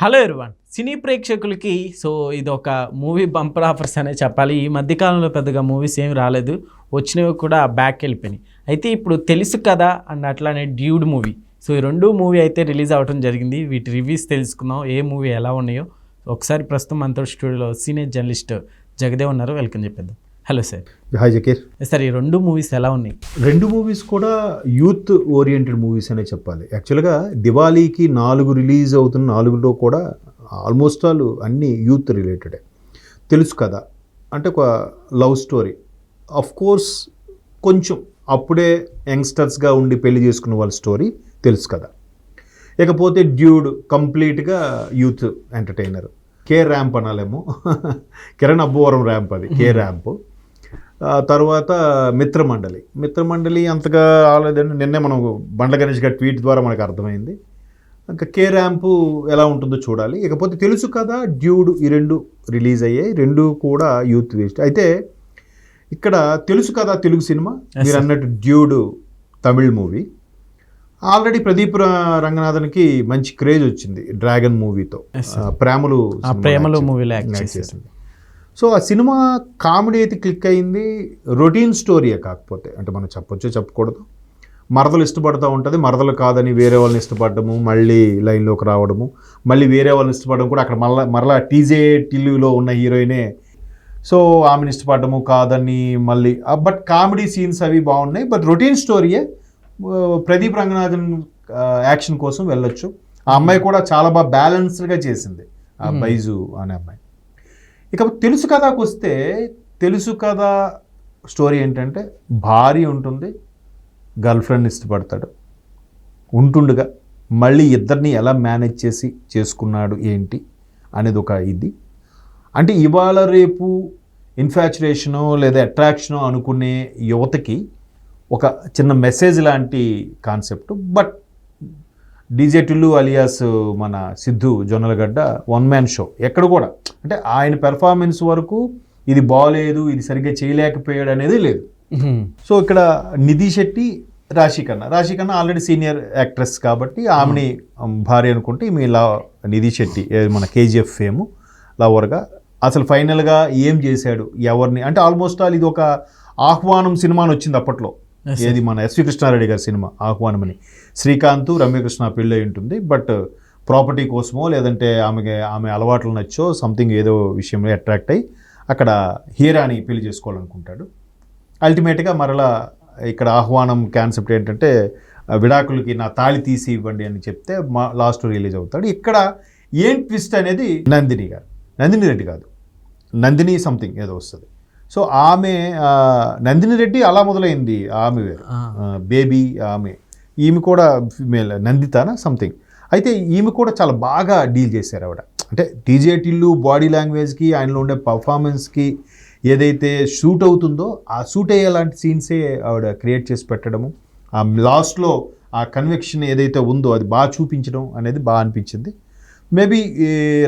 Hello ఎర్వాన్ సినీ ప్రేక్షకులకి so ఇది ఒక మూవీ బంపర్ ఆఫర్స్ అనే చెప్పాలి. ఈ మధ్యకాలంలో పెద్దగా మూవీస్ ఏమి రాలేదు. వచ్చినవి కూడా బ్యాక్ వెళ్ళిపోయినాయి. అయితే ఇప్పుడు తెలుసు కదా అండ్ అట్లానే డ్యూడ్ మూవీ సో ఈ రెండు మూవీ అయితే రిలీజ్ అవ్వడం జరిగింది. వీటి రివ్యూస్ తెలుసుకుందాం ఏ మూవీ ఎలా ఉన్నాయో. ఒకసారి ప్రస్తుతం మనతో స్టూడియోలో సీనియర్ జర్నలిస్ట్ జగదేవ్ ఉన్నారు. వెల్కమ్ చెప్పేద్దాం. Hello sir. Hi Zakir. Sir ఈ రెండు మూవీస్ ఎలా ఉన్నాయి? రెండు మూవీస్ కూడా యూత్ ఓరియంటెడ్ మూవీస్ అనే చెప్పాలి. యాక్చువల్గా దివాళీకి నాలుగు రిలీజ్ అవుతున్న నాలుగులో కూడా ఆల్మోస్ట్ ఆల్ అన్నీ యూత్ రిలేటెడే. తెలుసు కదా అంటే ఒక లవ్ స్టోరీ. అఫ్ కోర్స్ కొంచెం అప్పుడే యంగ్స్టర్స్గా ఉండి పెళ్ళి చేసుకున్న వాళ్ళ స్టోరీ తెలుసు కదా ఇకపోతే డ్యూడ్ కంప్లీట్గా యూత్ ఎంటర్టైనర్. కే ర్యాంప్ అనాలేమో. కిరణ్ అబ్బోవరం ర్యాంప్ అది కే ర్యాంప్. తర్వాత మిత్రమండలి. మిత్రమండలి అంతగా ఆలేదండి నిన్నే మనం బండ్ల గణేష్ గారి ట్వీట్ ద్వారా మనకు అర్థమైంది. ఇంకా కే ర్యాంపు ఎలా ఉంటుందో చూడాలి. ఇకపోతే తెలుసు కదా డ్యూడ్ ఈ రెండు రిలీజ్ అయ్యాయి. రెండు కూడా యూత్ వేస్ట్. అయితే ఇక్కడ తెలుసు కదా తెలుగు సినిమా. మీరు అన్నట్టు dude Tamil movie. Already Pradeep రంగనాథన్కి మంచి క్రేజ్ వచ్చింది డ్రాగన్ మూవీతో. ప్రేమలు ప్రేమలో మూవీలో యాక్ట్ చేసింది. సో ఆ సినిమా కామెడీ అయితే క్లిక్ అయింది. రొటీన్ స్టోరీయే కాకపోతే. అంటే మనం చెప్పొచ్చో చెప్పకూడదు. మరదలు ఇష్టపడుతూ ఉంటుంది. మరదలు కాదని వేరే వాళ్ళని ఇష్టపడము మళ్ళీ లైన్లోకి రావడము మళ్ళీ వేరే వాళ్ళని ఇష్టపడడం కూడా అక్కడ మళ్ళీ మరలా టీజే టిల్లులో ఉన్న హీరోయినే. సో ఆమెను ఇష్టపడము కాదని మళ్ళీ బట్ కామెడీ సీన్స్ అవి బాగున్నాయి. బట్ రొటీన్ స్టోరీయే ప్రదీప్ రంగనాథన్ యాక్షన్ కోసం వెళ్ళొచ్చు. ఆ అమ్మాయి కూడా చాలా బాగా బ్యాలెన్స్డ్గా చేసింది. ఆ. బైజు అనే అమ్మాయి. ఇక తెలుసు కథకు వస్తే తెలుసు కదా స్టోరీ ఏంటంటే భార్య ఉంటుంది గర్ల్ ఫ్రెండ్ ఇష్టపడతాడు. ఉంటుండగా మళ్ళీ ఇద్దరిని ఎలా మేనేజ్ చేసి చేసుకున్నాడు ఏంటి అనేది ఒక ఇది. అంటే ఇవాళ రేపు ఇన్ఫాచురేషను లేదా అట్రాక్షనో అనుకునే యువతకి ఒక చిన్న మెసేజ్ లాంటి concept but DJ Tillu alias మన Siddhu Jonnalagadda one man show. ఎక్కడ కూడా. అంటే ఆయన పెర్ఫార్మెన్స్ వరకు ఇది బాగలేదు ఇది సరిగ్గా చేయలేకపోయాడు అనేది లేదు. సో ఇక్కడ నిధి శెట్టి రాశి ఖన్నా రాశి ఖన్నా ఆల్రెడీ సీనియర్ యాక్ట్రెస్ కాబట్టి ఆమెని భార్య అనుకుంటే ఈమె ఇలా నిధి శెట్టి మన కేజీఎఫ్ ఫేమ్ లవర్గా అసలు ఫైనల్గా ఏం చేశాడు? ఎవరిని? అంటే ఆల్మోస్ట్ ఆల్ ఇది ఒక ఆహ్వానం సినిమా అని వచ్చింది అప్పట్లో. ఏది మన ఎస్వి కృష్ణారెడ్డి గారి సినిమా ఆహ్వానం అని శ్రీకాంత్ రమ్యకృష్ణ పెళ్ళి అయి ఉంటుంది బట్ ప్రాపర్టీ కోసమో లేదంటే ఆమెకి ఆమె అలవాట్లు నచ్చో సంథింగ్ ఏదో విషయంలో అట్రాక్ట్ అయ్యి అక్కడ హీరాని పెళ్ళి చేసుకోవాలనుకుంటాడు. అల్టిమేట్గా మరలా ఇక్కడ ఆహ్వానం కాన్సెప్ట్ ఏంటంటే విడాకులకి నా తాళి తీసి ఇవ్వండి అని చెప్తే మా లాస్ట్ రిలీజ్ అవుతాడు. ఇక్కడ ఏం ట్విస్ట్ అనేది నందిని గారు. నందిని రెడ్డి కాదు. నందిని సంథింగ్ ఏదో వస్తుంది. సో ఆమె నందిని రెడ్డి అలా మొదలైంది ఆమె వేరు. బేబీ ఆమె. ఈమె కూడా ఫిమేల్ నందితానా సంథింగ్. అయితే ఈమె కూడా చాలా బాగా డీల్ చేశారు ఆవిడ. అంటే టీజే టిల్లు బాడీ లాంగ్వేజ్కి ఆయనలో ఉండే పర్ఫార్మెన్స్కి ఏదైతే షూట్ అవుతుందో ఆ షూట్ అయ్యేలాంటి సీన్సే ఆవిడ క్రియేట్ చేసి పెట్టడము. ఆ లాస్ట్లో ఆ కన్వెక్షన్ ఏదైతే ఉందో అది బాగా చూపించడం అనేది బాగా అనిపించింది. మేబీ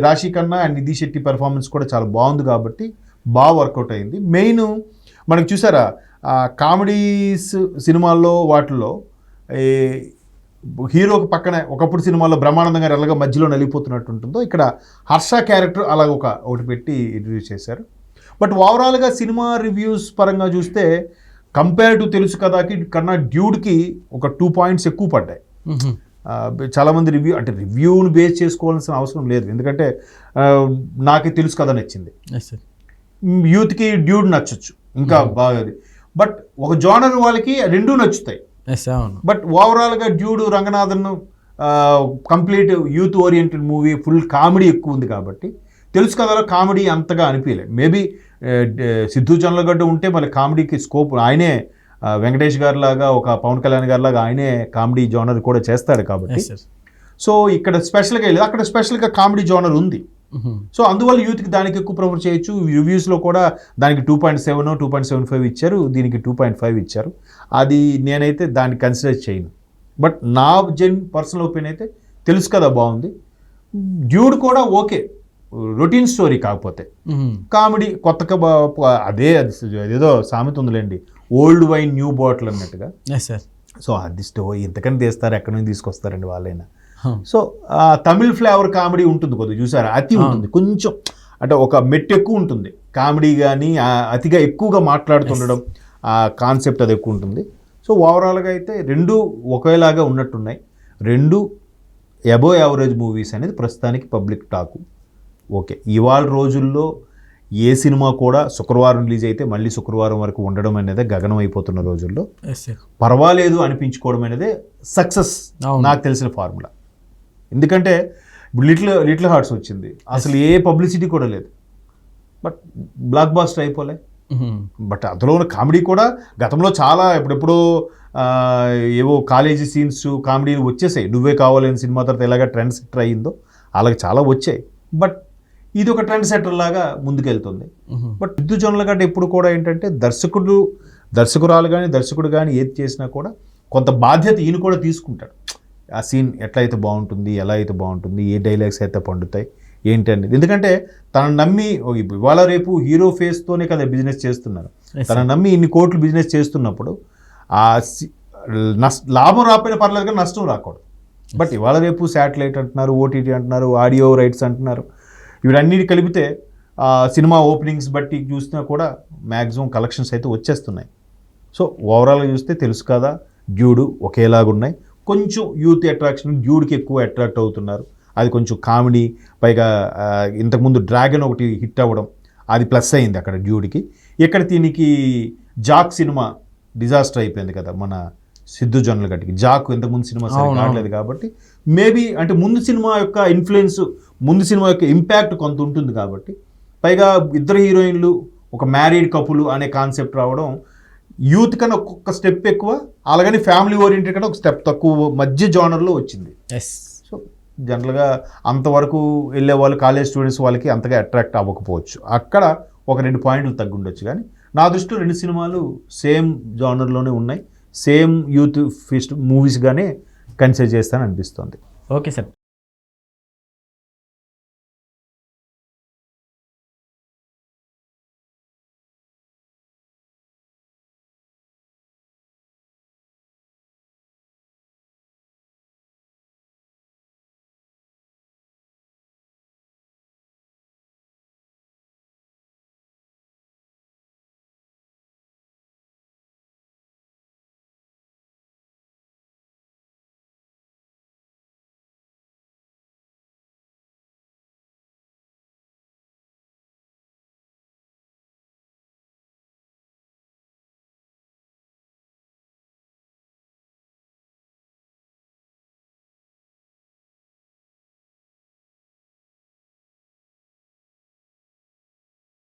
రాశి కన్నా అండ్ నిధి శెట్టి పెర్ఫార్మెన్స్ కూడా చాలా బాగుంది కాబట్టి బాగా వర్కౌట్ అయింది. మెయిన్ మనకు చూసారా కామెడీస్ సినిమాల్లో వాటిల్లో హీరోకి పక్కన ఒకప్పుడు సినిమాల్లో బ్రహ్మానందం గారు ఎలాగ మధ్యలో నలిగిపోతున్నట్టు ఉంటుందో ఇక్కడ హర్ష క్యారెక్టర్ అలాగ ఒక ఒకటి పెట్టి రివ్యూ చేశారు. బట్ ఓవరాల్గా సినిమా రివ్యూస్ పరంగా చూస్తే కంపేర్ టు తెలుసు కదాకి కన్నా డ్యూడ్కి ఒక టూ పాయింట్స్ ఎక్కువ పడ్డాయి. చాలామంది రివ్యూ అంటే రివ్యూని బేస్ చేసుకోవాల్సిన అవసరం లేదు. ఎందుకంటే నాకే తెలుసు కదా నచ్చింది. యూత్కి డ్యూడ్ నచ్చొచ్చు. ఇంకా బాగా అది. బట్ ఒక జోనర్ వాళ్ళకి రెండూ నచ్చుతాయి. బట్ ఓవరాల్గా dude Ranganathan complete youth oriented movie full comedy ఎక్కువ ఉంది కాబట్టి తెలుసు కదా కామెడీ అంతగా అనిపించలేదు మేబీ సిద్ధు జొన్నలగడ్డ ఉంటే మళ్ళీ కామెడీకి స్కోప్ ఆయనే వెంకటేష్ గారి లాగా ఒక పవన్ కళ్యాణ్ గారి లాగా ఆయనే కామెడీ జోనర్ కూడా చేస్తాడు కాబట్టి. సో ఇక్కడ స్పెషల్గా వెళ్ళదు అక్కడ స్పెషల్గా కామెడీ జోనర్ ఉంది. సో అందువల్ల యూత్కి దానికి ఎక్కువ ప్రిఫర్ చేయొచ్చు. రివ్యూస్లో కూడా దానికి two point seven two point seven five ఇచ్చారు. దీనికి టూ పాయింట్ ఫైవ్ ఇచ్చారు. అది నేనైతే దాన్ని కన్సిడర్ చేయను. బట్ నా జెన్ పర్సనల్ ఒపీనియన్ అయితే తెలుసు కదా బాగుంది. డ్యూడ్ కూడా ఓకే. రొటీన్ స్టోరీ కాకపోతే. కామెడీ కొత్తగా బా- అదే అది అదేదో సామెత ఉందిలేండి. ఓల్డ్ వైన్ న్యూ బాటిల్ అన్నట్టుగా. సో అది స్టో ఇంతకని తీస్తారు ఎక్కడి నుంచి తీసుకొస్తారండి వాళ్ళైనా. సో తమిళ్ ఫ్లేవర్ కామెడీ ఉంటుంది కొద్దిగా చూసారా? అతి ఉంటుంది. కొంచెం అంటే ఒక మెట్టు ఎక్కువ ఉంటుంది. కామెడీ కానీ అతిగా ఎక్కువగా మాట్లాడుతుండడం ఆ కాన్సెప్ట్ అది ఎక్కువ ఉంటుంది. సో ఓవరాల్గా అయితే రెండు ఒకేలాగా ఉన్నట్టున్నాయి. రెండు ఎబో యావరేజ్ మూవీస్ అనేది ప్రస్తుతానికి పబ్లిక్ టాకు. ఓకే. ఇవాళ రోజుల్లో ఏ సినిమా కూడా శుక్రవారం రిలీజ్ అయితే మళ్ళీ శుక్రవారం వరకు ఉండడం అనేది గగనం అయిపోతున్న రోజుల్లో. పర్వాలేదు అనిపించుకోవడం అనేది సక్సెస్. నాకు తెలిసిన ఫార్ములా. ఎందుకంటే ఇప్పుడు లిటిల్ లిటిల్ హార్ట్స్ వచ్చింది. అసలు ఏ పబ్లిసిటీ కూడా లేదు. బట్ బ్లాక్ బాస్టర్ అయిపోలే. బట్ అందులో ఉన్న కామెడీ కూడా గతంలో చాలా ఎప్పుడెప్పుడో ఏవో కాలేజీ సీన్స్ కామెడీలు వచ్చేసాయి. నువ్వే కావాలని సినిమా తర్వాత ఎలాగ ట్రెండ్ సెటర్ అయ్యిందో అలాగే చాలా వచ్చాయి. బట్ ఇది ఒక ట్రెండ్ సెటర్ లాగా ముందుకెళ్తుంది. బట్ జొన్నల గడ్డ ఎప్పుడు కూడా ఏంటంటే దర్శకుడు దర్శకురాలు కానీ దర్శకుడు కానీ ఏది చేసినా కూడా కొంత బాధ్యత ఈయన కూడా తీసుకుంటాడు. ఆ సీన్ ఎట్లయితే బాగుంటుంది ఎలా అయితే బాగుంటుంది ఏ డైలాగ్స్ అయితే పండుతాయి ఏంటి అనేది. ఎందుకంటే తనను నమ్మి ఇవాళ రేపు హీరో ఫేస్తోనే కదా బిజినెస్ చేస్తున్నారు. తనను నమ్మి ఇన్ని కోట్లు బిజినెస్ చేస్తున్నప్పుడు ఆ లాభం రాకపోయినా పర్లేదు కానీ నష్టం రాకూడదు. బట్ ఇవాళ రేపు శాటిలైట్ అంటున్నారు ఓటీటీ అంటున్నారు ఆడియో రైట్స్ అంటున్నారు. ఇవన్నీ కలిపితే సినిమా ఓపెనింగ్స్ బట్టి చూసినా కూడా మ్యాక్సిమం కలెక్షన్స్ అయితే వచ్చేస్తున్నాయి. సో ఓవరాల్గా చూస్తే తెలుసు కదా డ్యూడు ఒకేలాగా ఉన్నాయి కొంచెం యూత్ అట్రాక్షన్ డ్యూడ్కి ఎక్కువ అట్రాక్ట్ అవుతున్నారు. అది కొంచెం కామెడీ పైగా ఇంతకుముందు డ్రాగన్ ఒకటి హిట్ అవ్వడం అది ప్లస్ అయింది అక్కడ డ్యూడ్కి. ఇక్కడ దీనికి జాక్ సినిమా డిజాస్టర్ అయిపోయింది కదా మన సిద్ధు జొన్నల గట్టికి జాక్ ఇంతకుముందు సినిమా ఆడలేదు కాబట్టి మేబీ అంటే ముందు సినిమా యొక్క ఇన్ఫ్లుయెన్స్ ముందు సినిమా యొక్క ఇంపాక్ట్ కొంత ఉంటుంది కాబట్టి పైగా ఇద్దరు హీరోయిన్లు ఒక మ్యారీడ్ కపుల్ అనే కాన్సెప్ట్ రావడం యూత్ కన్నా ఒక్కొక్క స్టెప్ ఎక్కువ అలాగని ఫ్యామిలీ ఓరియంటెడ్ కన్నా ఒక స్టెప్ తక్కువ మధ్య జానర్లో వచ్చింది. ఎస్ సో జనరల్గా అంతవరకు వెళ్ళే వాళ్ళు కాలేజ్ స్టూడెంట్స్ వాళ్ళకి అంతగా అట్రాక్ట్ అవ్వకపోవచ్చు. అక్కడ ఒక రెండు పాయింట్లు తగ్గుండొచ్చు కానీ నా దృష్టిలో రెండు సినిమాలు సేమ్ జానర్లోనే ఉన్నాయి. సేమ్ యూత్ ఫిస్ట్ మూవీస్గానే కన్సిడర్ చేస్తాను అనిపిస్తుంది ఓకే సార్.